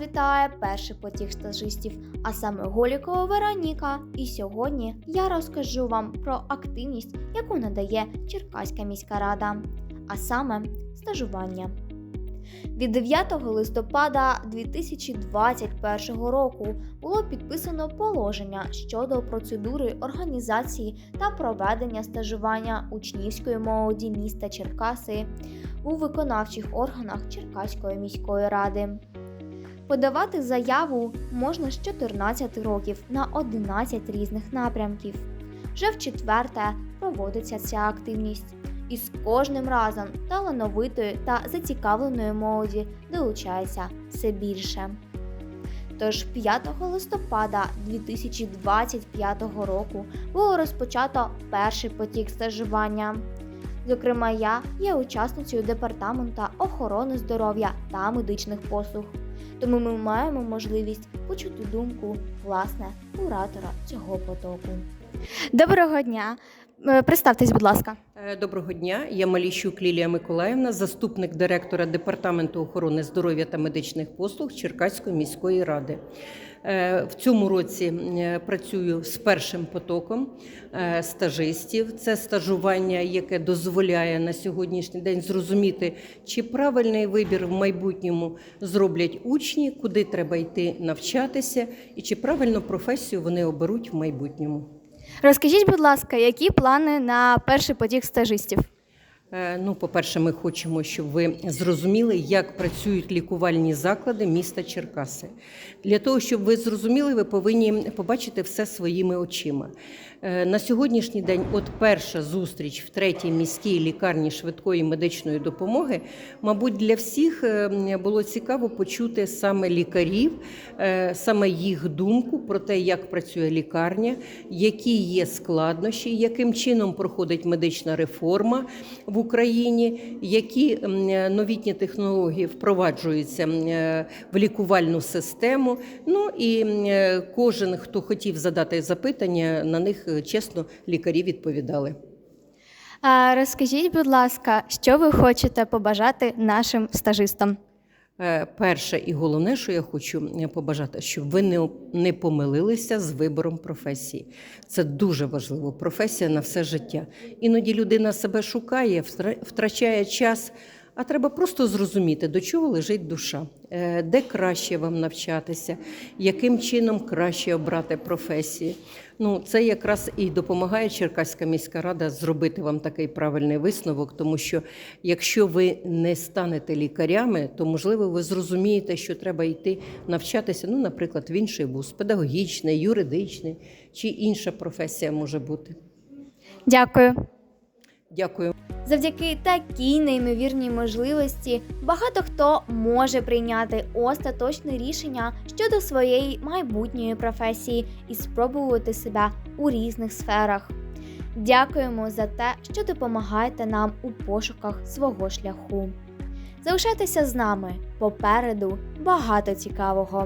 вітає перший потік стажистів, а саме Голікова Вероніка. І сьогодні я розкажу вам про активність, яку надає Черкаська міська рада, а саме стажування. Від 9 листопада 2021 року було підписано положення щодо процедури організації та проведення стажування учнівської молоді міста Черкаси у виконавчих органах Черкаської міської ради. Подавати заяву можна з 14 років на 11 різних напрямків. Вже в четверте проводиться ця активність. І з кожним разом талановитої та зацікавленої молоді долучається все більше. Тож 5 листопада 2025 року було розпочато перший потік стажування. Зокрема, я є учасницею департаменту охорони здоров'я та медичних послуг. Тому ми маємо можливість почути думку власне куратора цього потоку. Доброго дня! Е, Представтесь, будь ласка. Е, Доброго дня. Я Маліщук Лілія Миколаївна, заступник директора департаменту охорони здоров'я та медичних послуг Черкаської міської ради. Е, В цьому році е, працюю з першим потоком е, стажистів. Це стажування, яке дозволяє на сьогоднішній день зрозуміти, чи правильний вибір в майбутньому зроблять учні, куди треба йти навчатися, і чи правильну професію вони оберуть в майбутньому. Розкажіть, будь ласка, які плани на перший потік стажистів? Е, Ну, по-перше, ми хочемо, щоб ви зрозуміли, як працюють лікувальні заклади міста Черкаси. Для того, щоб ви зрозуміли, ви повинні побачити все своїми очима. Е, На сьогоднішній день, от перша зустріч в третій міській лікарні швидкої медичної допомоги, мабуть, для всіх е, було цікаво почути саме лікарів, е, саме їх думку про те, як працює лікарня, які є складнощі, яким чином проходить медична реформа в Україні, які новітні технології впроваджуються в лікувальну систему. Ну і кожен, хто хотів задати запитання, на них чесно лікарі відповідали. А, розкажіть, будь ласка, що ви хочете побажати нашим стажистам? Е, Перше і головне, що я хочу е, побажати, щоб ви не, не помилилися з вибором професії. Це дуже важливо. Професія на все життя. Іноді людина себе шукає, втра- втрачає час. А треба просто зрозуміти, до чого лежить душа, е, де краще вам навчатися, яким чином краще обрати професії. Ну, це якраз і допомагає Черкаська міська рада зробити вам такий правильний висновок, тому що якщо ви не станете лікарями, то можливо ви зрозумієте, що треба йти навчатися, ну, наприклад, в інший вуз, педагогічний, юридичний чи інша професія може бути. Дякую. Дякую. Завдяки такій неймовірній можливості багато хто може прийняти остаточне рішення щодо своєї майбутньої професії і спробувати себе у різних сферах. Дякуємо за те, що допомагаєте нам у пошуках свого шляху. Залишайтеся з нами попереду багато цікавого.